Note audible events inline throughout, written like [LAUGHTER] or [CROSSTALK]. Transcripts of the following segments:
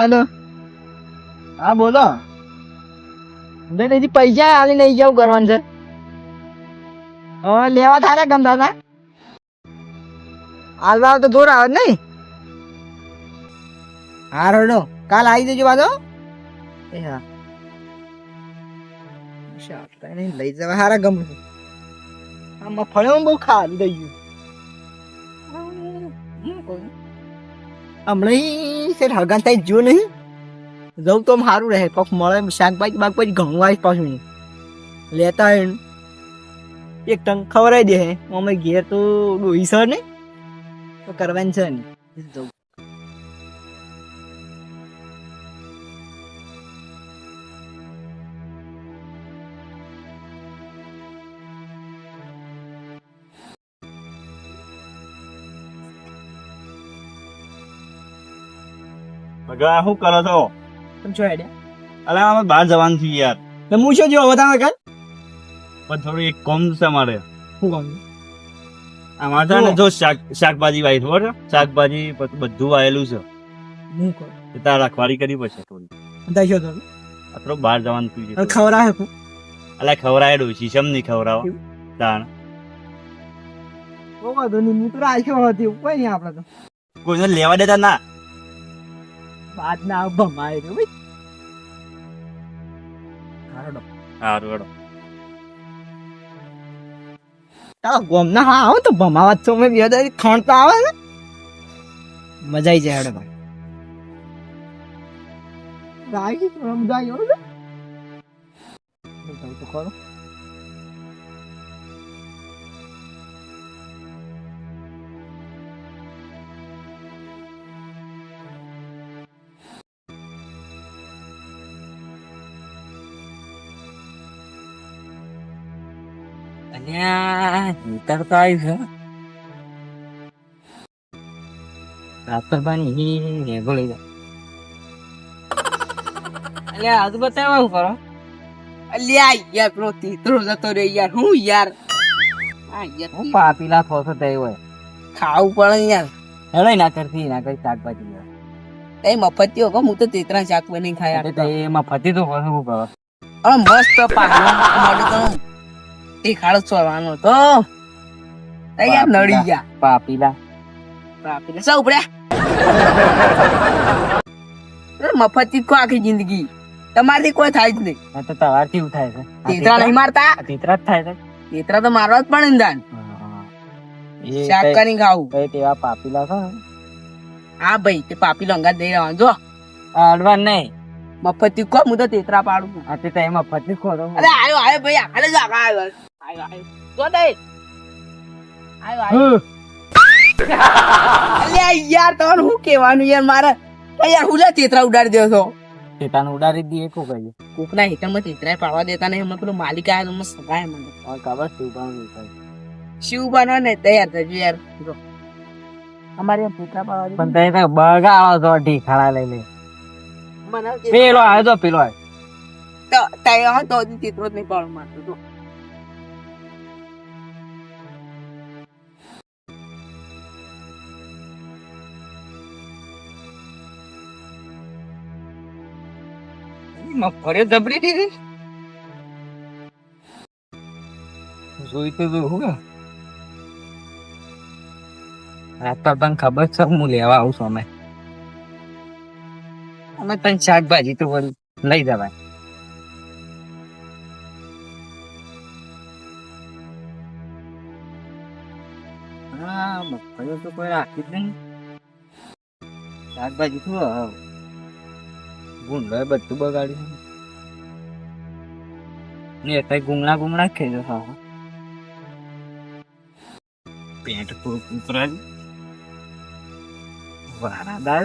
હાલો. હા, બોલો. નહીં નહીં પૈસા હાલી નહીં જવું કરવાનું છે. હવે લેવા તારે ગમ દાદા. હાલવા તો દૂર આવે નહીં. હા, રોડો. કાલ આવી જજો બાજો એ હા. લઈ જવા હારા ગમ. આ મફળીઓ બહુ ખાલી થઈ ગયું હમણાં શેર હગન થાય જો નહીં. જવું તો સારું રહે, કોક મળે, શાકભાજી બાકભાજી ઘણું આવી પાછું. લેતા એક ટંક ખવડાવી દે અમે ઘેર તો ડોહી સર ને તો કરવાની છે ને જવું. ભગા શું કરો છો? તમે છો હેડ્યા અલા અમે બહાર જવાનું છું યાર. તો હું શું જો બતાવે કાલ પણ થોડું એક કોમ છે મારે. શું કોમ? અમારે છે ને જો શાક શાકભાજી વાવી ખબર છે? શાકભાજી બધું વાયેલું છે. હું કહું? એ તાર રાખવાડી કરી પડશે થોડી દાખ્યો તો? આ બહાર જવાનું થયું છે ખવડાવે હું અલા ખવરાય ડોશી શમ નહીં ખવરાવો તાણ. બહુ વાંધો નહીં હું તો રાખ્યો હતી કોઈ નહીં આપણે તો. કોઈને લેવા દેતા ના. વાત ના ભમાય રે ભાઈ હારડો તારા ગોમના હા આવો તો ભમાવા છો મેં બે તો આવે ને મજા આવી જાય હેડો. ભાઈ ગાય ને. તો ખરો. હીટર તો આવ્યું છે. રાતર પાણી ભેગો લઈ જાય અલ્યા આજુ બતાવો કરો અલ્યા યાર પેલો તીતરો જતો રે યાર. હું યાર? આ યાર હું પાપીલા થોસો તે હોય. ખાવું પડે યાર. હેડો ના કરતી ના કરી શાકભાજી લેવા. એ મફતી હો હું તો તેતરા શાક બની ખાયા. એટલે તો એમાં ફતી તો ફોસો શું કરો? અરે મસ્ત પાહલો [LAUGHS] મળે તો. ખાડો તો અહીંયા નડી ગયા? પાપીલા પાપીલા સૌ ઉપડ્યા? મફત કો આખી જિંદગી? તમારથી કોઈ થાય જ નહીં. તો તવારથી ઉઠાય છે. તેતરા નહીં મારતા? તેતરા જ થાય છે. તેતરા તો મારવા જ પણ ઇંધાન શાક કરી ખાવું. તેવા પાપીલા છે? હા ભાઈ તે પાપી અંગાત દઈ રહ્યા જો. અડવાન નહીં. મફતી કો હું તો તેતરા પાડું છું. આ તે ટાઈમ એમાં ફતી ખોરો અરે આયો આયો ભાઈ હાલે જ આવ્યો આયો આયો જો દે. આયો આયો. અલ્યા યાર તમને હું કહેવાનું યાર મારે યાર હુલા તેતરા ઉડાડી દો છો. તેતાને ઉડાડી દઈએ શું કહીએ કોકના હિટરમાં તેતરા પાડવા દેતા નહીં હમણાં પેલો માલિક આવ્યો તો સગાય મને. ખબર શું પણ નહીં. શિવ બનો ને તૈયાર થજો યાર. અમારે તેતરા પાડવા પણ તે તો બગા આવો તો ઢીખાડા લઈ લે મને પેલો આવ્યો તો પેલો આવ્યો તો તૈયાર તો હજી તેતરો જ નહીં પાડવા માંગતો તો. મગફળી જબરી દીધી? જોઈ તો જોયું હું. રાત પર તને ખબર છે હું લેવા આવું છું અમે. અમે તને શાકભાજી તો વળી લઈ જવાય. હા મગફળીઓ તો કોઈ રાખી જ નહીં. શાકભાજી તો ગુંડો બધું બગાડ્યું ને અત્યારે ગુંગળા ગુંગળા ખેજો ખાઈ પેટ પૂરું વારાદાર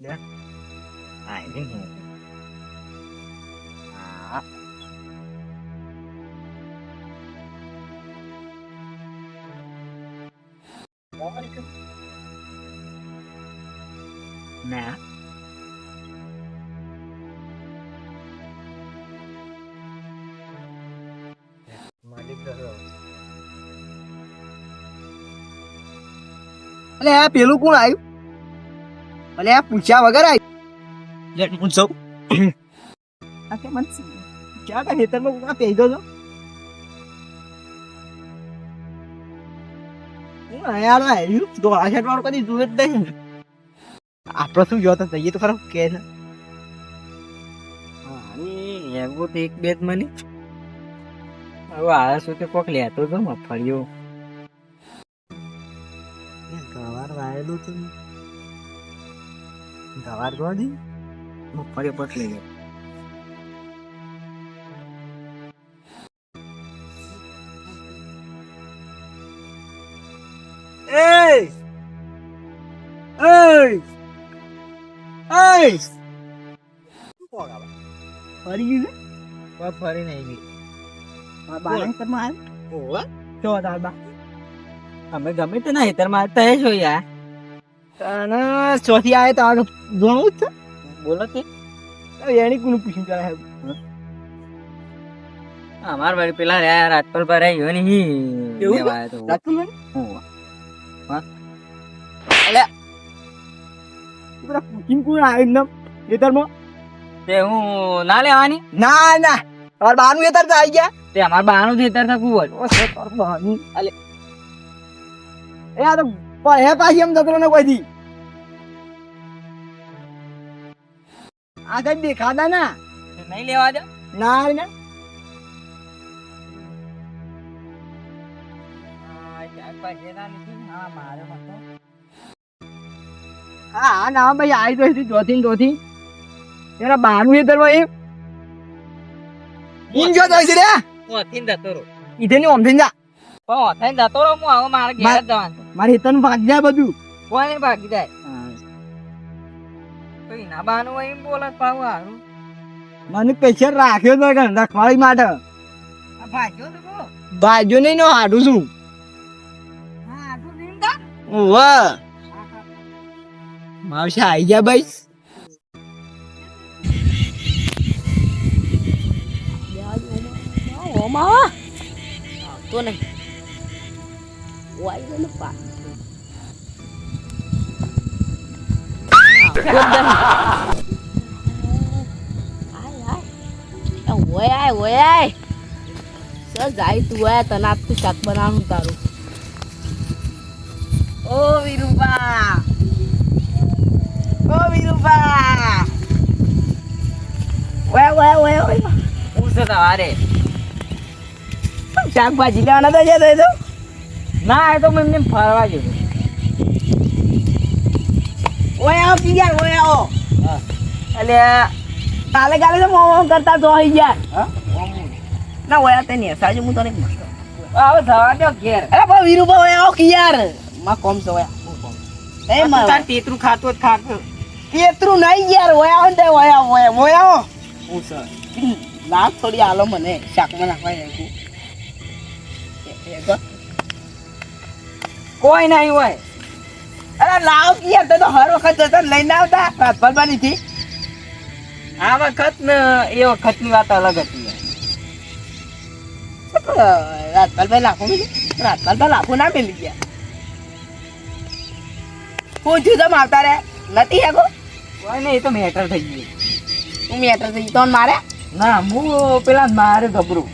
છે આઈ ને હા ના અલે આ પેલું કોણ આવ્યું અલે આ પૂછ્યા વગર આવી લેટ હું જાઉં. આ કે મને ક્યાં કા ખેતરમાં આ પેઈ ગયો હું યાર આવ્યું તો આ શર્ટ વાળું કદી જોયું જ નહીં. આપણે શું જોતો જઈએ તો ખરો કે છે? એવું તો એક બે જ મને. હવે આ શું તે કોક લેતો તો મફળિયો ગવાર વાયેલું તો ગવાર ગોડી મગફળી પટ લઈ ગયો Ei! Ei! Ei! ફરી ગયું બા ફરી નહીં છે બાળક ઘરમાં આવ્યો? જો બા અમે ગમે તે ના હેતર મારતા હે છો યાર. અને ચોથી આવે તો આગળ જોણું જ બોલો તે એની કોનું પૂછ્યું ચાલે અમાર વાળી પેલા રહ્યા રાજપલ પર આવ્યો ને એવું? લેવા આવ્યો તો. પેલા પૂછીને કોણ આવ્યું એમને ખેતરમાં? તે હું ના લેવાની? ના ના. તમારે બારનું ખેતર તો આવી ગયા. તે અમાર બાનું હેતર થતું હોય ઓ છે તાર બહાનું. અલે એ આ તો પ- હે પાછી એમ જતો ને કોઈ દી. આ કઈ દેખાતા ના. નહીં લેવા દે? ના રે હા હા ના ભાઈ આવી તો હતી ને ચોથી એના બારનું એમ. જો તો છે રે. ઓથી ને ની ઓમથી જા. પણ જતો રહો હું હવે મારે ઘેર જવાનું. મારે ખેતર ભાગ જાય બધું. કોઈ ભાગી જાય. તો એના બાનું એમ બોલે પાવું હારું. મને પૈસા રાખ્યો તો કે માટે. ભાગ્યો તો. નહીં નો હાડું છું વાહ માવશે આઈ ગયા ભાઈ. તો નહીં. વાઈ ગયો ને પા ઓય આય ઓય આય સર જાય તું આય તને આપતું શાક બનાવવાનું તારું ઓ વિરુબા ઓ વિરુબા ઓય ઓય ઓય ઓય હું છે તમારે શાકભાજી લેવાના તો જતો તો ના એ તો મેં એમને ફરવા ગયો. ઓય આવો કી યાર ઓય આવો. એટલે કાલે કાલે તો મોમો કરતા તો આવી યાર ના ઓય તે ને સાજુ હું તને મસ્ત. હવે થવા દો ઘેર. અરે બા વિરુબા ઓય આવો કી યારમાં કોમ છે ઓય. એ માં તાર તેતરું ખાતો જ ખાતો તેતરું નહીં યાર ઓય આવો ને ઓય આવો ઓય ઓય આવો. હું સર લાગ થોડી આલો મને શાકમાં નાખવા નાખું કોઈ નહીં હોય. અરે લાવ કી તો હર વખત જતા લઈને આવતા. ભરવાની થી આ વખત ને એ વખતની વાત અલગ હતી રાજપાલભાઈ લાખો મિલી? રાજપાલભાઈ લાખો ના મિલી ગયા. હું તમે આવતા રે નથી હેગો? કોઈ નહીં એ તો મેટર થઈ ગયું. હું મેટર થઈ તો મારે? ના હું પેલા મારે ગભરું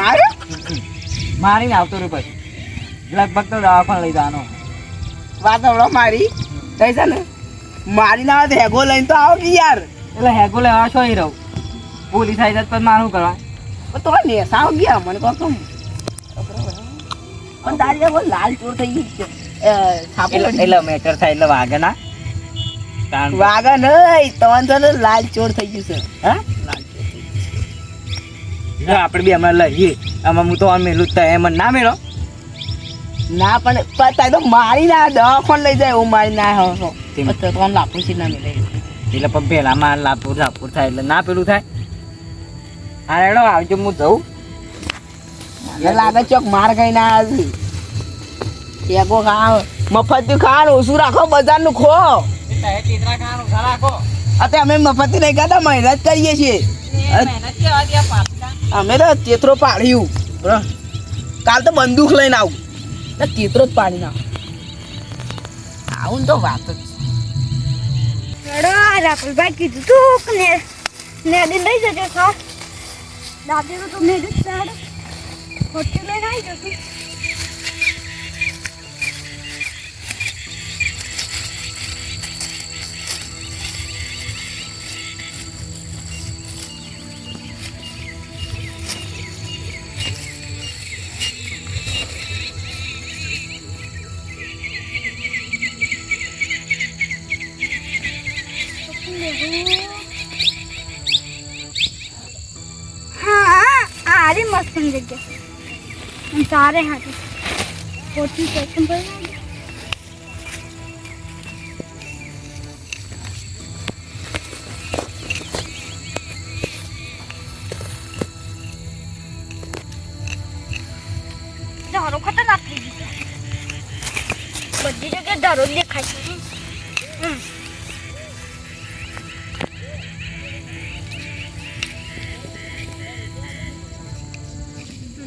મારે? મારીને આવતો રહ્યો પછી. લગભગ તો દવાખાને લઈ જવાનો. વાત હમણો મારી. કઈ છે ને મારી ના આવે હેગો લઈને તો આવો કે યાર? એટલે હેગો લેવા છો રહું. ભૂલી થાય તો મારું કરવા. તો ને સાવ ગયા મને કહો તું પણ તારી હેગો લાલ ચોર થઈ ગઈ છે. એટલે મેટર થાય એટલે વાગે ના? કારણ નહીં તવન લાલ ચોર થઈ ગયું છે. હા? થઈ આપણે બે હમણાં લઈએ. આમાં હું તો મેલું જ એમ ના મેળો ના પણ તારે તો મારી ના દવાખાને લઈ જાય હું મારી ના તો લાપુ છે ના મિલે એટલે પણ પેલામાં લાપુર લાપુર થાય એટલે ના પેલું થાય. હા એડો આવજો હું જઉં. મને લાગે ચોક માર કઈ ના આવી એગો ખા મફત ખાવાનું ઓછું રાખો બજારનું ખો અત્યારે અમે મફત નહીં ખાતા મહેનત કરીએ છીએ. અમે તો ચેતરો પાડ્યું. કાલ તો બંદૂક લઈને આવું. ને તેતરો જ પાડી ના આવું તો વાત જ હેડો રાહુલભાઈ કીધું તું કે ને નેદી લઈ જજો સર દાદી તો મેં જ ચાલે ખોટી લઈને આવી જશું આરે મસ્ત જગ્યા સારે હાથે પોતી સેકન્ડ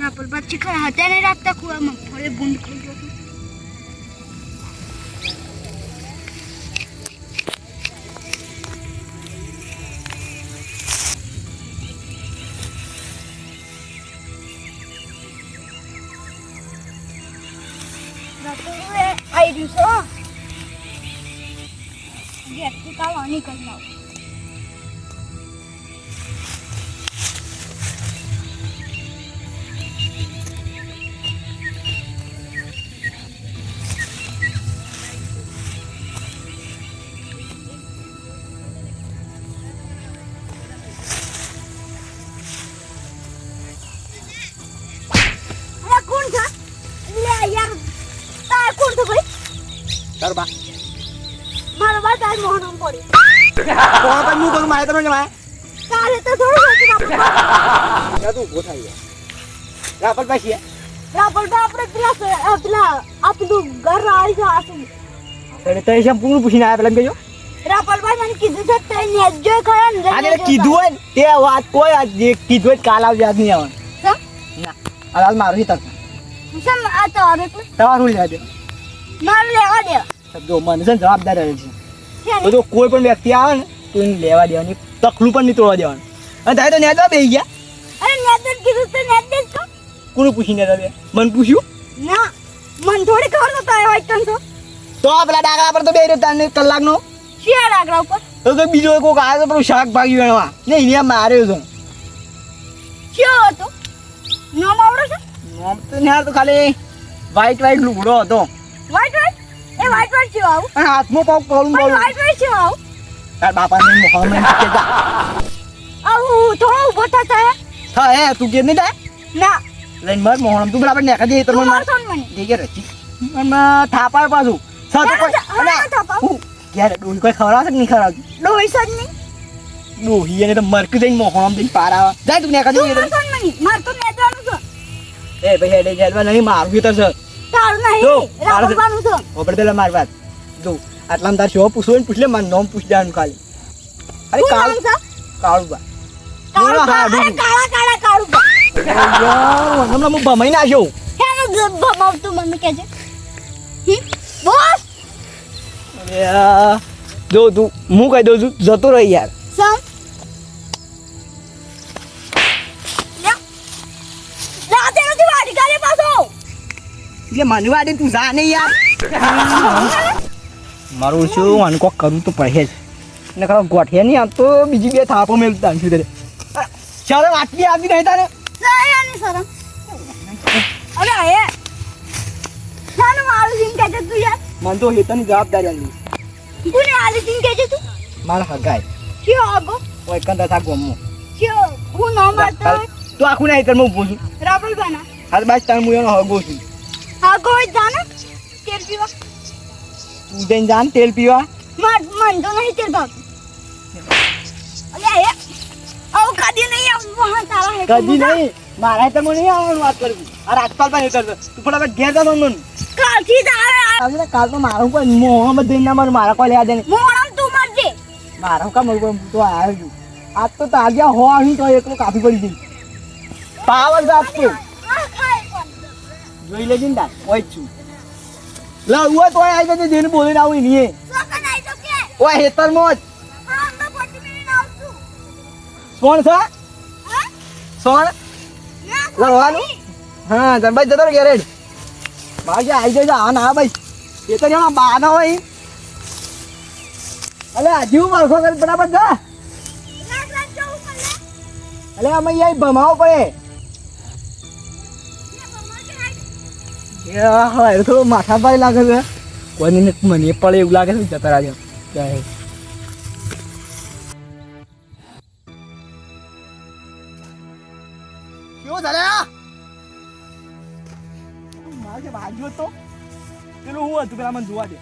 રાપર પછી ખરા હતા નહીં રાખતા કુવામાં ફળે ગુંડ ખાઈ ગયો મારે કાલે તો થોડું હતું તું ઊભો થઈ રાપર પાછી રાપર બા આપણે પેલા પેલા આ ઘર આવી છે આસુ એટલે તઈ શેમ પૂરું પૂછીને આવ્યા પેલા કહેજો. રાપર મને કીધું છે તે નેજો ખરા ને આજે કીધું હોય તે વાત કોઈ આજ જે કીધું હોય કાલ આવજે આજ નહીં આવવાનું. ના આ હાલ મારું હિતક સમ આ તો અરે તમારું લેવા દે મારે લેવા દે. જો મને છે જવાબદાર રહે છે. છે તો કોઈ પણ વ્યક્તિ આવે ને તો લેવા દેવાની તકલું પણ નહીં તોડવા દેવાનું. અને તારે તો નેતા બે ગયા? અરે નેજો કીધું તો જ કહો કોને પૂછીને નેતા બે મન પૂછ્યું? ના મન થોડી ખબર તો તારે હોય તો તો આ પેલા ડાકરા પર તો બે રહ્યો તને કલાકનો. શિયા ડાગરા ઉપર? તો તો બીજો કોઈક આવ્યો તો પેલું શાકભાજી વેણવા ને એને માર્યો તો. શિયો હતો? નામ આવડો છે? આમ તો ન્યા તો ખાલી વ્હાઈટ વ્હાઈટ લુગડો હતો. વ્હાઈટ વ્હાઈટ એ વ્હાઈટ વ્હાઈટ છે આવું. હાથમાં પણ પગલું વ્હાઈટ વ્હાઈટ છે આવું. તાર બાપાને મોહમે કે જા આવું થોડો ઊભો થતા હે હા હે તું કે નહીં થાય ના લઈને મર મોહમ્મદ તું બરાબર નેકા દે તર તું મને મારશો ને મને રચી મને થાપાર પાછું સા તો કોઈ થાપાવ. ડોહી કોઈ ખવડાવશે કે નહીં ખવડાવતી ડોહી સજ નહીં ડોહી એને તો મરક દઈને મોહમ્મદ દઈને પારા જાય તું નેકા દે માર તો નેતવાનું છે એ ભાઈ હેડે જેલવા નહીં મારું છે તારું નહીં તારું છે. રાખવાનું છે ઓબડેલા મારવા જો આટલામાં તાર શો પૂછવું ને પૂછલે મારું નામ પૂછ દેવાનું ખાલી. અરે કાળું નામ કાળું બા કાળું બોલો, હા, બા. અરે ડૂબું. કાળા કાળા કાળું બા. યાર હમણાં ભમાઈ નાખ્યો હેનું ભમાવતું મને કે છે. બોસ? જો તું હું કહી દઉં છું જતો રહી યાર. એટલે મને વાડે તું જા નહીં યાર. [LAUGHS] મારું શું મને કોક કરવું તો પડે જ. ને ખરા ગોઠે નહીં આમ તો બીજી બે થાપો મેં તાન છું તારે ચાલો આટલી આવી નહીં તારે. શરમ. અરે હે શાનું મારું જીન કે તું યાર. મને તો હેતાની જવાબદારી આલી. કોને આલી જીન કે તું? મારા હગાય. કયો આગો ઓય કંદા થા ગોમો. કયો? હું ન મારતો? તું આખું નહીં કર હું છું. રાબળ બાના હાલ બાજ તાર હું એનો હગો છું. હગો હોય જાને. પીવા? તું જઈને જાન તેલ પીવા? મન મન તો નહીં તેલ ભાવતું અલ્યા એ આવ કદી નહીં આવું. વહાં તારા હે કદી નહીં. મારા તો મને આવવાનું વાત કરવી. આ રાજપાલ ભાઈ કરતો તું ફટાફટ ઘેર જા મન કાલથી જ આવે. કાલ તો મારું કોઈ મોહમ્મદ દઈને ના મારું મારા કોઈ લેવા દે નહીં મોણમ તું મરજે. મારા કા હું તો આવ્યો છું. આજ તો તાગ્યા હો અહીં તો એકલો કાફી પડી ગઈ. પાવર જાત તો આ ખાય પણ. જોઈ લેજે ને તાર. ઓય જ છું. લા ઉવા તો આવી જજે જેને બોલીને આવું નહીં ઓય હેતર મોજ. કોણ છે. હા? સોણ? લડવાનું હા તને ભાઈ જતો ઘેરે. ભાઈ આવી જજો હા ના ભાઈ. એ તો જેમાં બા ના હોય અલે હજી મારખો કરી ફટાફટ જા અલે અમે અહીંયા ભમાવો પડે. એ હા માથા ભાઈ લાગે છે. કોઈને મને પડે એવું લાગે છે જતા રાજો જાય કેવું મારે પેલું હું હતું પેલા મને જોવા દે.